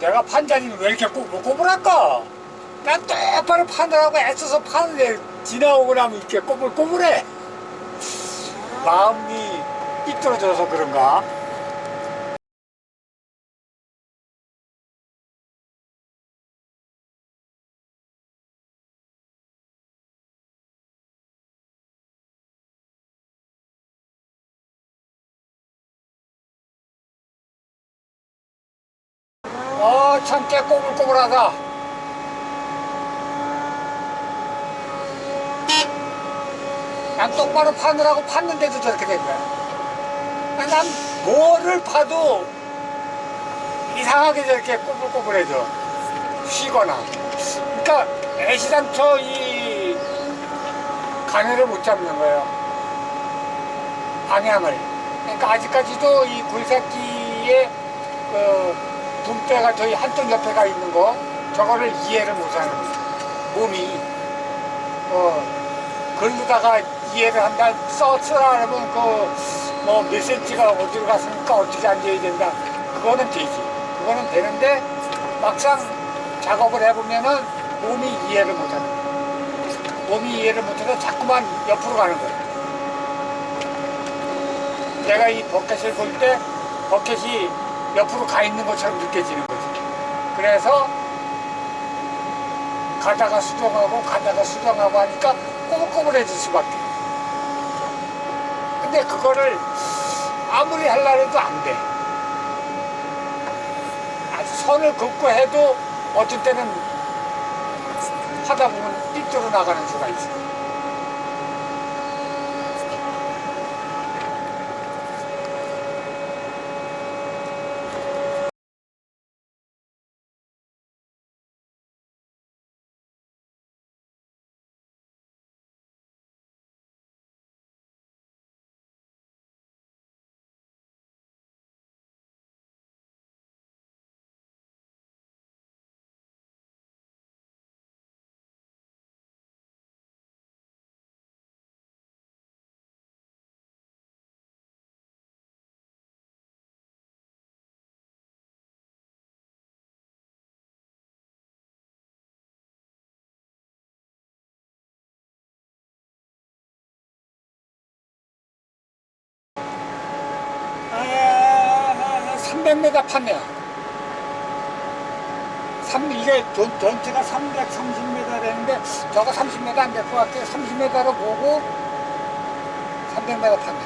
내가 판자니 왜 이렇게 꼬불꼬불할까? 난 똑바로 파느라고 애써서 파는데 지나오고 나면 이렇게 꼬불꼬불해. 마음이 삐뚤어져서 그런가? 어, 참깨 꼬불꼬불하다. 난 똑바로 파느라고 팠는데도 저렇게 된 거야. 아, 난 뭐를 파도 이상하게 저렇게 꼬불꼬불해져. 쉬거나. 그러니까 애시당초 이 간을 못 잡는 거예요. 방향을. 그러니까 아직까지도 이 굴삭기의 그 붐대가 저희 한쪽 옆에 가 있는 거 저거를 이해를 못하는. 몸이 어 그러다가 이해를 한다 써쓰라 하면 그뭐몇 센치가 어디로 갔으니까 어떻게 앉아야 된다 그거는 되지 그거는 되는데 막상 작업을 해보면은 몸이 이해를 못하는 거예요. 몸이 이해를 못해서 자꾸만 옆으로 가는 거예요. 내가 이 버켓을 볼 때 버켓이 옆으로 가 있는 것처럼 느껴지는 거지. 그래서 가다가 수정하고 가다가 수정하고 하니까 꼬불꼬불해질 수밖에. 근데 그거를 아무리 하려 해도 안 돼. 아주 선을 긋고 해도 어떤 때는 하다 보면 삐뚤어 나가는 수가 있어. 300m 판매야. 3, 이게 전, 전체가 330m 되는데 저거 30m 안 될 것 같아요. 30m로 보고 300m 판매.